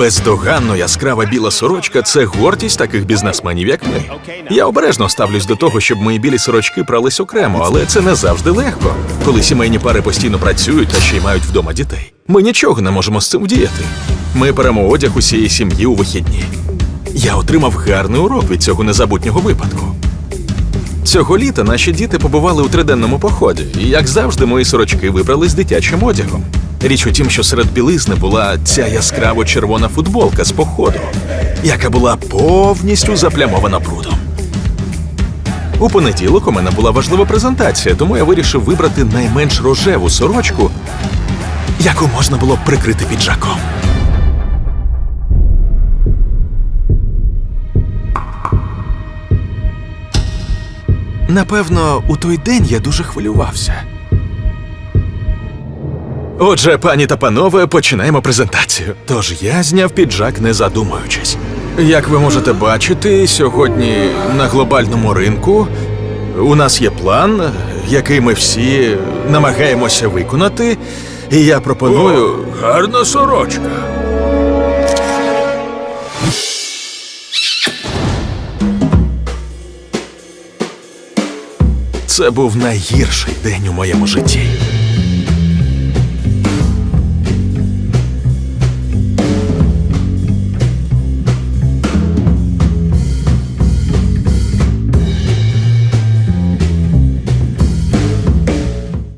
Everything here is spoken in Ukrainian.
Бездоганно яскрава біла сорочка це гордість таких бізнесменів, як ми. Я обережно ставлюсь до того, щоб мої білі сорочки прались окремо, але це не завжди легко, коли сімейні пари постійно працюють та ще й мають вдома дітей. Ми нічого не можемо з цим вдіяти. Ми беремо одяг усієї сім'ї у вихідні. Я отримав гарний урок від цього незабутнього випадку. Цього літа наші діти побували у триденному поході, і як завжди, мої сорочки вибрали з дитячим одягом. Річ у тім, що серед білизни була ця яскраво червона футболка з походу, яка була повністю заплямована брудом. У понеділок у мене була важлива презентація, тому я вирішив вибрати найменш рожеву сорочку, яку можна було прикрити піджаком. Напевно, у той день я дуже хвилювався. Отже, пані та панове, починаємо презентацію. Тож я зняв піджак, не задумуючись. Як ви можете бачити, сьогодні на глобальному ринку у нас є план, який ми всі намагаємося виконати. І я пропоную. гарна сорочка. Це був найгірший день у моєму житті.